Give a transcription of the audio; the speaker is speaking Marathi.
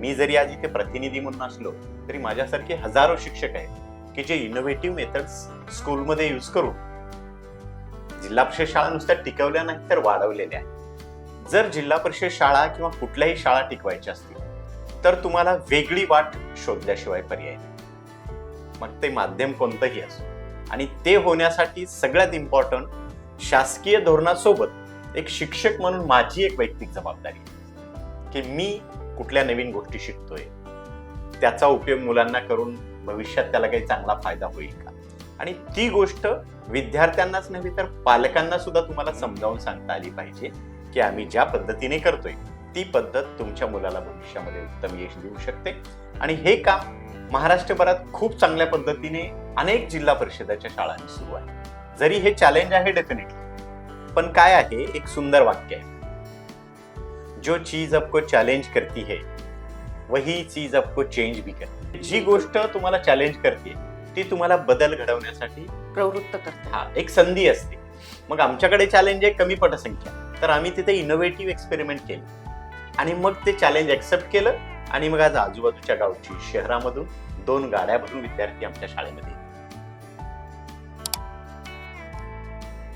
मी जरी आज इथे प्रतिनिधी म्हणून असलो तरी माझ्यासारखे हजारो शिक्षक आहेत की जे इनोव्हेटिव्ह मेथड्स स्कूलमध्ये यूज करून जिल्हा परिषद शाळा नुसत्या टिकवल्या नाही तर वाढवलेल्या आहेत. जर जिल्हा परिषद शाळा किंवा कुठल्याही शाळा टिकवायच्या असतील तर तुम्हाला वेगळी वाट शोधल्याशिवाय पर्याय नाही. मग ते माध्यम कोणतंही असो. आणि ते होण्यासाठी सगळ्यात इम्पॉर्टंट शासकीय धोरणासोबत एक शिक्षक म्हणून माझी एक वैयक्तिक जबाबदारी आहे की मी कुठल्या नवीन गोष्टी शिकतोय त्याचा उपयोग मुलांना करून भविष्यात त्याला काही चांगला फायदा होईल का? आणि ती गोष्ट विद्यार्थ्यांनाच नव्हे तर पालकांना सुद्धा तुम्हाला समजावून सांगता आली पाहिजे की आम्ही ज्या पद्धतीने करतोय ती पद्धत तुमच्या मुलाला भविष्यामध्ये उत्तम यश देऊ शकते. आणि हे काम महाराष्ट्रभरात खूप चांगल्या पद्धतीने अनेक जिल्हा परिषदाच्या शाळांनी सुरू आहे. जरी हे चॅलेंज आहे डेफिनेटली पण काय आहे एक सुंदर वाक्य आहे. जो चीज आपको चॅलेंज करती है वही चीज आपको चेंज भी करते जी गोष्ट तुम्हाला चॅलेंज करते ती तुम्हाला बदल घडवण्यासाठी प्रवृत्त करतात हा एक संधी असते. मग आमच्याकडे चॅलेंज आहे कमी पटसंख्या तर आम्ही तिथे इनोव्हेटिव्ह एक्सपेरिमेंट केले. आणि मग ते चॅलेंज ऍक्सेप्ट केलं. आणि मग आज आजूबाजूच्या गावची शहरामधून दोन गाड्या भरून विद्यार्थी आमच्या शाळेमध्ये.